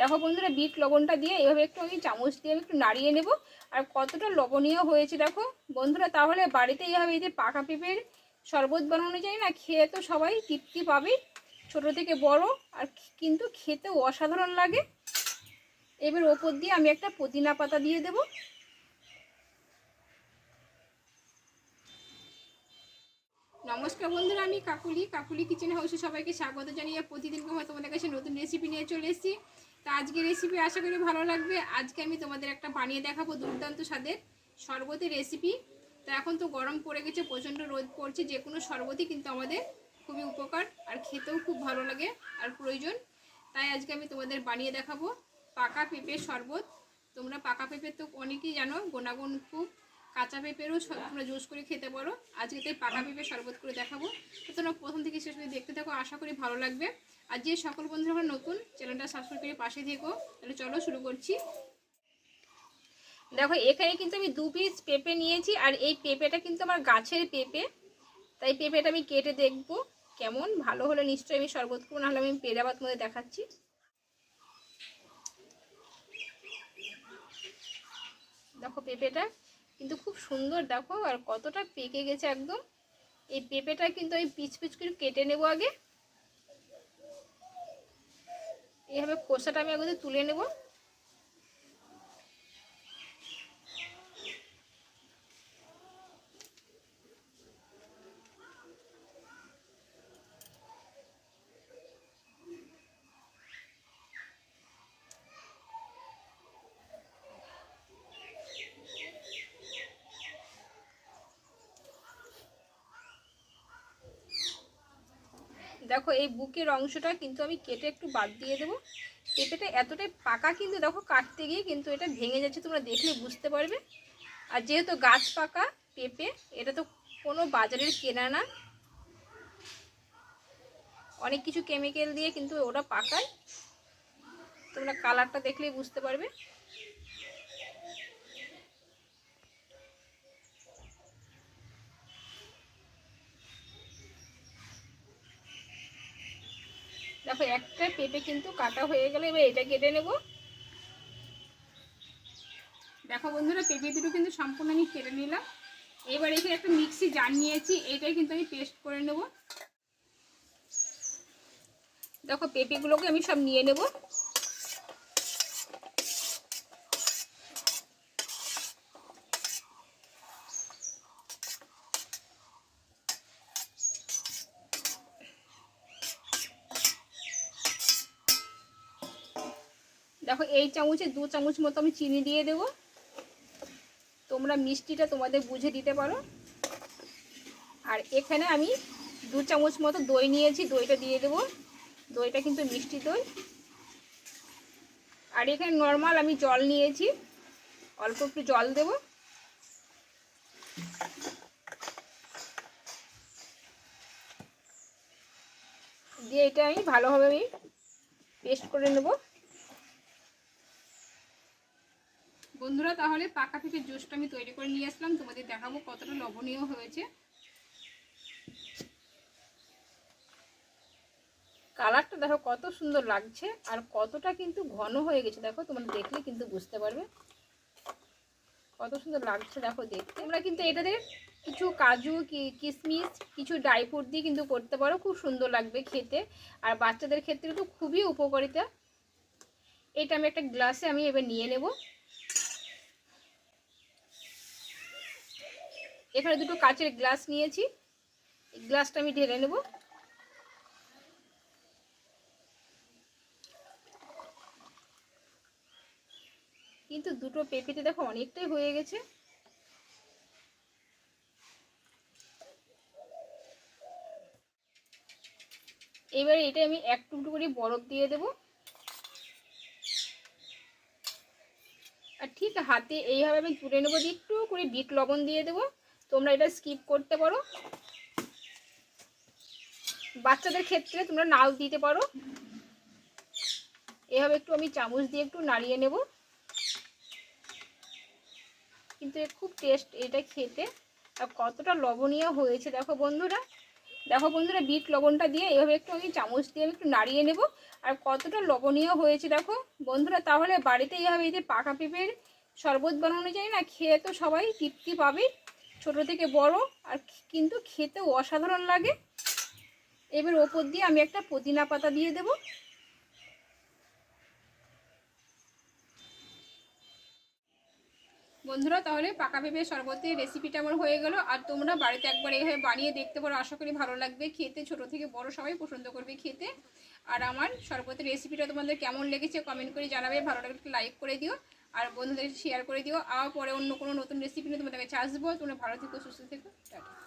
দেখো বন্ধুরা, বিট লবণটা দিয়ে এভাবে একটু আমি চামচ দিয়ে আমি একটু নাড়িয়ে নেব। আর কতটা লবণীয় হয়েছে দেখো। বন্ধুরা, তাহলে বাড়িতে এইভাবে এই যে পাকা পেঁপের শরবত বানানো যায় না, খেয়ে তো সবাই তৃপ্তি পাবে, ছোট থেকে বড়। আর কিন্তু খেতে অসাধারণ লাগে। এবার ওপর দিয়ে আমি একটা পুদিনা পাতা দিয়ে দেব। নমস্কার বন্ধুরা, আমি কাকুলি। কাকুলি কিচেন হাউসে সবাইকে স্বাগত জানিয়ে প্রতিদিন তোমাদের কাছে নতুন রেসিপি নিয়ে চলে এসেছি। তা আজকে রেসিপি আশা করি ভালো লাগবে। আজকে আমি তোমাদের একটা বানিয়ে দেখাবো দুর্দান্ত স্বাদের শরবতের রেসিপি তো এখন তো গরম পড়ে গেছে, প্রচণ্ড রোদ পড়ছে, যে কোনো শরবতই কিন্তু আমাদের খুবই উপকার আর খেতেও খুব ভালো লাগে আর প্রয়োজন। তাই আজকে আমি তোমাদের বানিয়ে দেখাবো পাকা পেঁপের শরবত। তোমরা পাকা পেঁপের তো অনেকেই জানো গুণাগুণ খুব। কাঁচা পেঁপেরও তোমরা জুস করে খেতে পারো। আজকে তাই পাকা পেঁপে শরবত করে দেখাবো। তো তোমরা প্রথম থেকে শেষ পর্যন্ত দেখতে থাকো, আশা করি ভালো লাগবে। আর যে সকল বন্ধুরা আমরা নতুন, চ্যানেলটা সাবস্ক্রাইব করে পাশে থেকো। তাহলে চলো শুরু করছি। দেখো, এখানে কিন্তু আমি দু পিস পেঁপে নিয়েছি, আর এই পেঁপেটা কিন্তু আমার গাছের পেঁপে। তাই পেঁপেটা আমি কেটে দেখব। কেমন? ভালো হলে নিশ্চয়ই আমি শরবত করব, নাহলে আমি পেড়াবাদ মধ্যে দেখাচ্ছি। দেখো পেঁপেটা। কিন্তু খুব সুন্দর, দেখো, আর কতটা পেকে গেছে একদম। এই পেঁপেটা কিন্তু আমি পিচ পিচ করে কেটে নেব আগে। এইভাবে খোসাটা আমি আগে তুলে নেব। দেখো, এই বুকের অংশটা কিন্তু আমি কেটে একটু বাদ দিয়ে দেবো। পেঁপেটা এতটাই পাকা কিন্তু, দেখো, কাটতে গিয়ে কিন্তু এটা ভেঙে যাচ্ছে, তোমরা দেখলে বুঝতে পারবে। আর যেহেতু গাছ পাকা, পেঁপে, এটা তো কোনো বাজারের কেনা না। অনেক কিছু কেমিক্যাল দিয়ে কিন্তু ওটা পাকায়। তোমরা কালারটা দেখলেই বুঝতে পারবে দেখো একটা পেঁপে কিন্তু কাটা হয়ে গেলে এবার এটা কেটে নেব। দেখো বন্ধুরা, পেঁপে দুটো কিন্তু সম্পূর্ণ আমি কেটে নিলাম। এবার এখানে একটা মিক্সি জার নিয়েছি, এটাই কিন্তু আমি পেস্ট করে নেব। দেখো পেঁপেগুলোকে আমি সব নিয়ে নেব। দেখো, এই চামচে দু চামচ মতো আমি চিনি দিয়ে দেব। তোমরা মিষ্টিটা তোমাদের বুঝে দিতে পারো। আর এখানে আমি দু চামচ মতো দই নিয়েছি, দইটা দিয়ে দেব। দইটা কিন্তু মিষ্টি দই। আর এখানে নর্মাল আমি জল নিয়েছি, অল্প একটু জল দেব। দিয়ে এটা আমি ভালোভাবে আমি পেস্ট করে নেব। বন্ধুরা, তাহলে পাকা থেকে জুসটা আমি তৈরি করে নিয়ে আসলাম। তোমাদের দেখাবো কতটা লবণীয় হয়েছে। কালারটা দেখো কত সুন্দর লাগছে আর কতটা কিন্তু ঘন হয়ে গেছে। দেখো, তোমরা দেখলে কিন্তু বুঝতে পারবে। কত সুন্দর লাগছে, দেখো দেখতে। তোমরা কিন্তু এটাতে কিছু কাজু কিশমিশ, কিছু ড্রাই ফ্রুট দিয়ে কিন্তু করতে পারো। খুব সুন্দর লাগবে খেতে। আর বাচ্চাদের ক্ষেত্রে তো খুবই উপকারিতা। এটা আমি একটা গ্লাসে আমি এবার নিয়ে নেব। এখানে দুটো কাচের গ্লাস নিয়েছি। এই গ্লাসটা আমি ঢেলে নেব। কিন্তু দুটো পেঁপেতে দেখো অনেকটাই হয়ে গেছে। এবারে এটা আমি এক টুকরো করে বরফ দিয়ে দেব। আর ঠিক হাতে এইভাবে আমি তুলে নেব একটু করে বিট লবণ দিয়ে দেবো। তোমরা এটা স্কিপ করতে পারো। বাচ্চাদের ক্ষেত্রে তোমরা নাও দিতে পারো। এভাবে একটু আমি চামচ দিয়ে একটু নাড়িয়ে নেব। কিন্তু খুব টেস্ট এটা খেতে। আর কতটা লবণীয় হয়েছে দেখো বন্ধুরা। দেখো বন্ধুরা, বিট লবণটা দিয়ে এভাবে একটু আমি চামচ দিয়ে আমি একটু নাড়িয়ে নেব। আর কতটা লবণীয় হয়েছে দেখো বন্ধুরা, তাহলে বাড়িতে এইভাবে এই যে পাকা পেঁপের শরবত বানানো যায় না, খেয়ে তো সবাই তৃপ্তি পাবে। ছোট থেকে বড়, আর কিন্তু খেতে অসাধারণ লাগে। এবার ওপর দিয়ে আমি একটা পুদিনা পাতা দিয়ে দেব। বন্ধুরা, তাহলে পাকা পেঁপে শরবতের রেসিপিটা আমার হয়ে গেল। আর তোমরা বাড়িতে একবার এইভাবে বানিয়ে দেখতে পারো, আশা করি ভালো লাগবে। খেতে ছোট থেকে বড় সবাই পছন্দ করবে খেতে। আর আমার শরবতের রেসিপিটা তোমাদের কেমন লেগেছে কমেন্ট করে জানাবে। ভালো লাগলে লাইক করে দিও। আর বন্ধুদের শেয়ার করে দিও। আর পরে অন্য কোনো নতুন রেসিপি নিয়ে তোমাদের কাছে আসব। তোমরা ভালো থেকো, সুস্থ থেকো, টাটা।